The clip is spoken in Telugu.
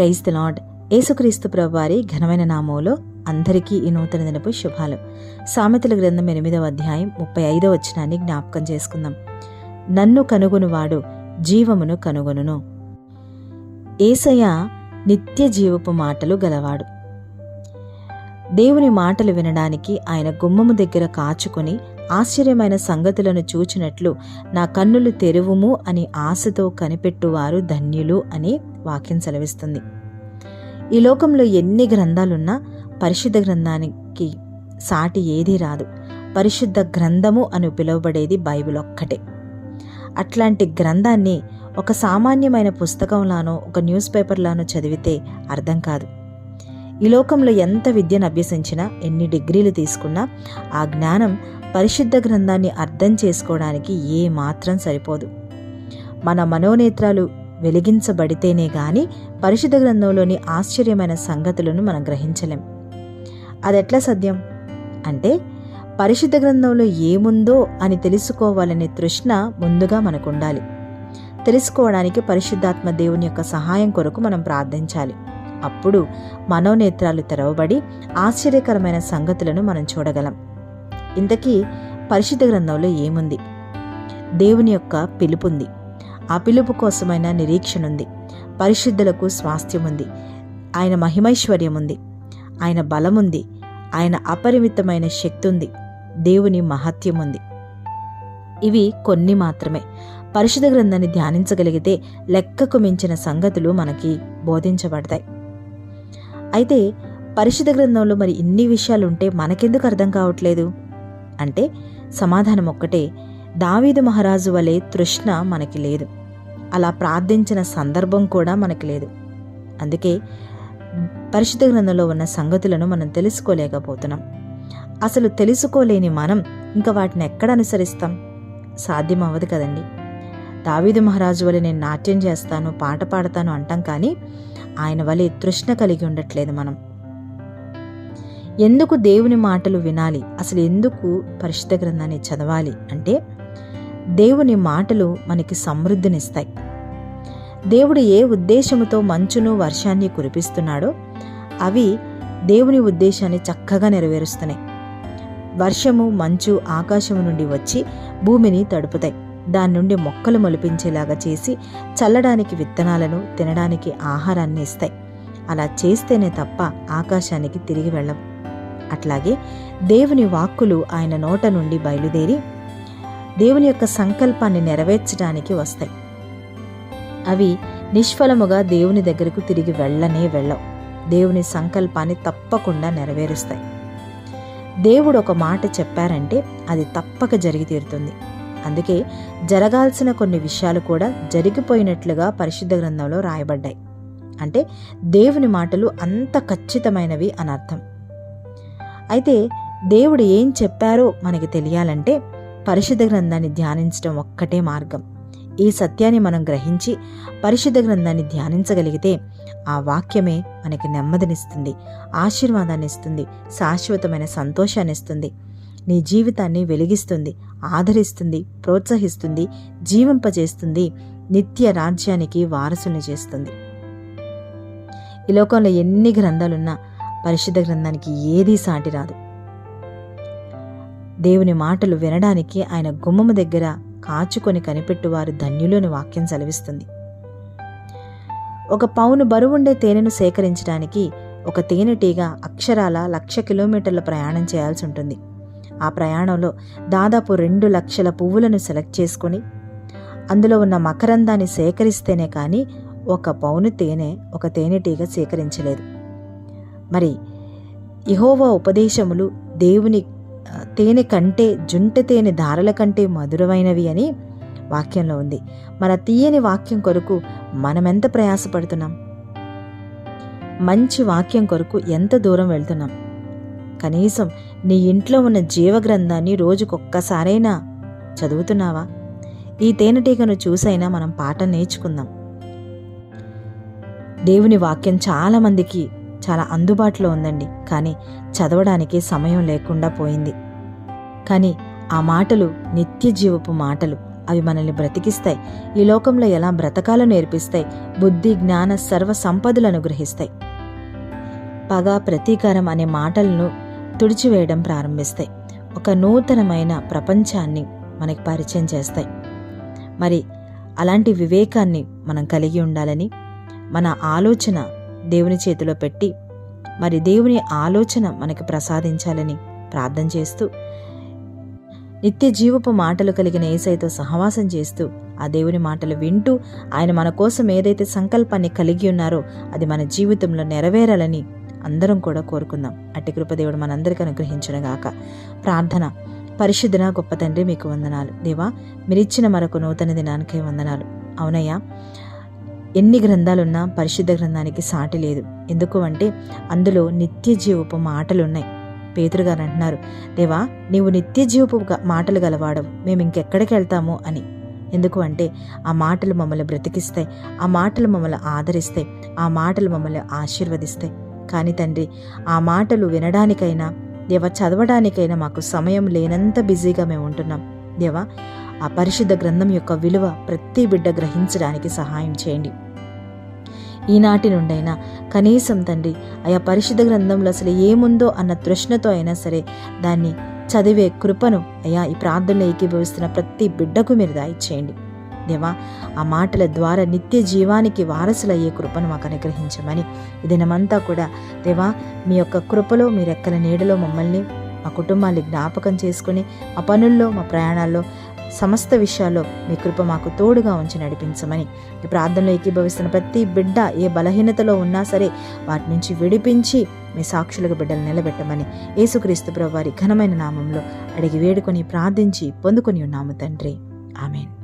ప్రైజ్ ది లాడ్ యేసుక్రీస్తు ప్రభువారి ఘనమైన నామంలో అందరికీ ఈ నూతన దినపు శుభాలు. సామెతల గ్రంథం ఎనిమిదవ అధ్యాయం ముప్పై ఐదవ వచనాన్ని జ్ఞాపకం చేసుకుందాం. నన్ను కనుగొనువాడు జీవమును కనుగొనును. ఏసయ్య నిత్య జీవపు మాటలు గలవాడు. దేవుని మాటలు వినడానికి ఆయన గుమ్మము దగ్గర కాచుకొని ఆశ్చర్యమైన సంగతులను చూచినట్లు నా కన్నులు తెరువుము అని ఆశతో కనిపెట్టువారు ధన్యులు అని వాక్యం సెలవిస్తుంది. ఈ లోకంలో ఎన్ని గ్రంథాలున్నా పరిశుద్ధ గ్రంథానికి సాటి ఏదీ రాదు. పరిశుద్ధ గ్రంథము అని పిలువబడేది బైబిల్ ఒక్కటే. అట్లాంటి గ్రంథాన్ని ఒక సామాన్యమైన పుస్తకంలానో ఒక న్యూస్ పేపర్లానో చదివితే అర్థం కాదు. ఈ లోకంలో ఎంత విద్యను అభ్యసించినా ఎన్ని డిగ్రీలు తీసుకున్నా ఆ జ్ఞానం పరిశుద్ధ గ్రంథాన్ని అర్థం చేసుకోవడానికి ఏ మాత్రం సరిపోదు. మన మనోనేత్రాలు వెలిగించబడితేనే గాని పరిశుద్ధ గ్రంథంలోని ఆశ్చర్యమైన సంగతులను మనం గ్రహించలేం. అదెట్లా సత్యం? అంటే పరిశుద్ధ గ్రంథంలో ఏముందో అని తెలుసుకోవాలనే తృష్ణ ముందుగా మనకు ఉండాలి తెలుసుకోవడానికి పరిశుద్ధాత్మ దేవుని యొక్క సహాయం కొరకు మనం ప్రార్థించాలి. అప్పుడు మనోనేత్రాలు తెరవబడి ఆశ్చర్యకరమైన సంగతులను మనం చూడగలం. ఇంతకీ పరిశుద్ధ గ్రంథంలో ఏముంది? దేవుని యొక్క పిలుపుంది. ఆ పిలుపు కోసమైన నిరీక్షణ ఉంది పరిశుద్ధులకు స్వాస్థ్యం ఉంది ఆయన మహిమైశ్వర్యం ఉంది ఆయన బలముంది. ఆయన అపరిమితమైన శక్తి ఉంది దేవుని మహత్యం ఉంది ఇవి కొన్ని మాత్రమే. పరిశుద్ధ గ్రంథాన్ని ధ్యానించగలిగితే లెక్కకు మించిన సంగతులు మనకి బోధించబడతాయి. అయితే పరిశుద్ధ గ్రంథంలో మరి ఇన్ని విషయాలుంటే మనకెందుకు అర్థం కావట్లేదు? అంటే సమాధానం ఒక్కటే దావీదు మహారాజు వలె తృష్ణ మనకి లేదు. అలా ప్రార్థించిన సందర్భం కూడా మనకి లేదు. అందుకే పరిశుద్ధ గ్రంథంలో ఉన్న సంగతులను మనం తెలుసుకోలేకపోతున్నాం. అసలు తెలుసుకోలేని మనం ఇంకా వాటిని ఎక్కడ అనుసరిస్తాం? సాధ్యం అవ్వదు కదండి. దావీదు మహారాజు వలె నేను నాట్యం చేస్తాను పాట పాడతాను అంటాం కానీ ఆయన వలె తృష్ణ కలిగి ఉండట్లేదు మనం. ఎందుకు దేవుని మాటలు వినాలి? అసలు ఎందుకు పరిశుద్ధ గ్రంథాన్ని చదవాలి? అంటే దేవుని మాటలు మనకి సమృద్ధినిస్తాయి. దేవుడు ఏ ఉద్దేశముతో మంచును వర్షాన్ని కురిపిస్తున్నాడో అవి దేవుని ఉద్దేశాన్ని చక్కగా నెరవేరుస్తున్నాయి. వర్షము మంచు ఆకాశము నుండి వచ్చి భూమిని తడుపుతాయి. దాని నుండి మొక్కలు మొలిపించేలాగా చేసి చల్లడానికి విత్తనాలను తినడానికి ఆహారాన్ని ఇస్తాయి. అలా చేస్తేనే తప్ప ఆకాశానికి తిరిగి వెళ్ళం. అట్లాగే దేవుని వాక్కులు ఆయన నోట నుండి బయలుదేరి దేవుని యొక్క సంకల్పాన్ని నెరవేర్చడానికి వస్తాయి. అవి నిష్ఫలముగా దేవుని దగ్గరకు తిరిగి వెళ్ళనే వెళ్ళవు. దేవుని సంకల్పాన్ని తప్పకుండా నెరవేరుస్తాయి. దేవుడు ఒక మాట చెప్పారంటే అది తప్పక జరిగి తీరుతుంది. అందుకే జరగాల్సిన కొన్ని విషయాలు కూడా జరిగిపోయినట్లుగా పరిశుద్ధ గ్రంథంలో రాయబడ్డాయి. అంటే దేవుని మాటలు అంత ఖచ్చితమైనవి అని అర్థం. అయితే దేవుడు ఏం చెప్పారో మనకి తెలియాలంటే పరిశుద్ధ గ్రంథాన్ని ధ్యానించడం ఒక్కటే మార్గం. ఈ సత్యాన్ని మనం గ్రహించి పరిశుద్ధ గ్రంథాన్ని ధ్యానించగలిగితే ఆ వాక్యమే మనకి నెమ్మదినిస్తుంది ఆశీర్వాదాన్ని ఇస్తుంది శాశ్వతమైన సంతోషాన్ని ఇస్తుంది నీ జీవితాన్ని వెలిగిస్తుంది ఆదరిస్తుంది ప్రోత్సహిస్తుంది జీవింపజేస్తుంది నిత్య రాజ్యానికి వారసుని చేస్తుంది. ఈ లోకంలో ఎన్ని గ్రంథాలున్నా పరిశుద్ధ గ్రంథానికి ఏదీ సాటి రాదు. దేవుని మాటలు వినడానికి ఆయన గుమ్మము దగ్గర కాచుకొని కనిపెట్టువారు ధన్యులోని వాక్యం సెలవిస్తుంది. ఒక పౌను బరువుండే తేనెను సేకరించడానికి ఒక తేనెటీగ అక్షరాల లక్ష కిలోమీటర్ల ప్రయాణం చేయాల్సి ఉంటుంది. ఆ ప్రయాణంలో దాదాపు రెండు లక్షల పువ్వులను సెలెక్ట్ చేసుకొని అందులో ఉన్న మకరందాన్ని సేకరిస్తేనే కానీ ఒక పౌను తేనె ఒక తేనెటీగ సేకరించలేదు. మరి యహోవా ఉపదేశములు దేవుని తేనె కంటే జుంట తేనె ధారల కంటే మధురమైనవి అని వాక్యంలో ఉంది. మన తీయని వాక్యం కొరకు మనమెంత ప్రయాసపడుతున్నాం? మంచి వాక్యం కొరకు ఎంత దూరం వెళ్తున్నాం? కనీసం నీ ఇంట్లో ఉన్న జీవగ్రంథాన్ని రోజుకొక్కసారైనా చదువుతున్నావా? ఈ తేనెటీగను చూసైనా మనం పాఠం నేర్చుకుందాం. దేవుని వాక్యం చాలామందికి చాలా అందుబాటులో ఉందండి. కానీ చదవడానికి సమయం లేకుండా పోయింది. కానీ ఆ మాటలు నిత్య జీవపు మాటలు. అవి మనల్ని బ్రతికిస్తాయి. ఈ లోకంలో ఎలా బ్రతకాలో నేర్పిస్తాయి. బుద్ధి జ్ఞాన సర్వ సంపదలను గ్రహిస్తాయి పగ ప్రతీకారం అనే మాటలను తుడిచివేయడం ప్రారంభిస్తాయి. ఒక నూతనమైన ప్రపంచాన్ని మనకి పరిచయం చేస్తాయి. మరి అలాంటి వివేకాన్ని మనం కలిగి ఉండాలని మన ఆలోచన దేవుని చేతిలో పెట్టి మరి దేవుని ఆలోచన మనకి ప్రసాదించాలని ప్రార్థన చేస్తూ నిత్య జీవపు మాటలు కలిగిన ఏసైతో సహవాసం చేస్తూ ఆ దేవుని మాటలు వింటూ ఆయన మన కోసం ఏదైతే సంకల్పాన్ని కలిగి ఉన్నారో అది మన జీవితంలో నెరవేరాలని అందరం కూడా కోరుకుందాం. అట్టి కృపదేవుడు మనందరికీ అనుగ్రహించనుగాక. ప్రార్థన. పరిశుద్ధన గొప్ప తండ్రి మీకు వందనాలు. దేవా మీరిచ్చిన మరొక నూతన దినానికే వందనాలు. అవునయ్యా ఎన్ని గ్రంథాలున్నా పరిశుద్ధ గ్రంథానికి సాటి లేదు. ఎందుకు అంటే అందులో నిత్య జీవపు మాటలు ఉన్నాయి పేతురు గారు అంటున్నారు దేవా నీవు నిత్య జీవపు మాటలు గలవాడవు. మేము ఇంకెక్కడికి వెళ్తాము? అని. ఎందుకు అంటే ఆ మాటలు మమ్మల్ని బ్రతికిస్తాయి. ఆ మాటలు మమ్మల్ని ఆదరిస్తాయి. ఆ మాటలు మమ్మల్ని ఆశీర్వదిస్తాయి. కానీ తండ్రి ఆ మాటలు వినడానికైనా దేవ చదవడానికైనా మాకు సమయం లేనంత బిజీగా మేము ఉంటున్నాం దేవా ఆ పరిశుద్ధ గ్రంథం యొక్క విలువ ప్రతి బిడ్డ గ్రహించడానికి సహాయం చేయండి. ఈనాటి నుండైనా కనీసం తండ్రి ఆయా పరిశుద్ధ గ్రంథంలో అసలు ఏముందో అన్న తృష్ణతో అయినా సరే దాన్ని చదివే కృపను అయ్యా ఈ ప్రార్థనలో ఏకీభవిస్తున్న ప్రతి బిడ్డకు మీరు దాయిచ్చేయండి. దేవా ఆ మాటల ద్వారా నిత్య జీవానికి వారసులయ్యే కృపను మాకు అనుగ్రహించమని ఈ దినమంతా కూడా దేవా మీ యొక్క కృపలో మీ రెక్కల నీడలో మమ్మల్ని మా కుటుంబాన్ని జ్ఞాపకం చేసుకుని మా పనుల్లో మా ప్రయాణాల్లో సమస్త విషయాల్లో మీ కృప మాకు తోడుగా ఉంచి నడిపించమని ఈ ప్రార్థనలో ఏకీభవిస్తున్న ప్రతి బిడ్డ ఏ బలహీనతలో ఉన్నా సరే వాటి నుంచి విడిపించి మీ సాక్షులకు బిడ్డలు నిలబెట్టమని యేసుక్రీస్తు ప్రభు వారి ఘనమైన నామంలో అడిగి వేడుకొని ప్రార్థించి పొందుకొని ఉన్నాము తండ్రి. ఆమెన్.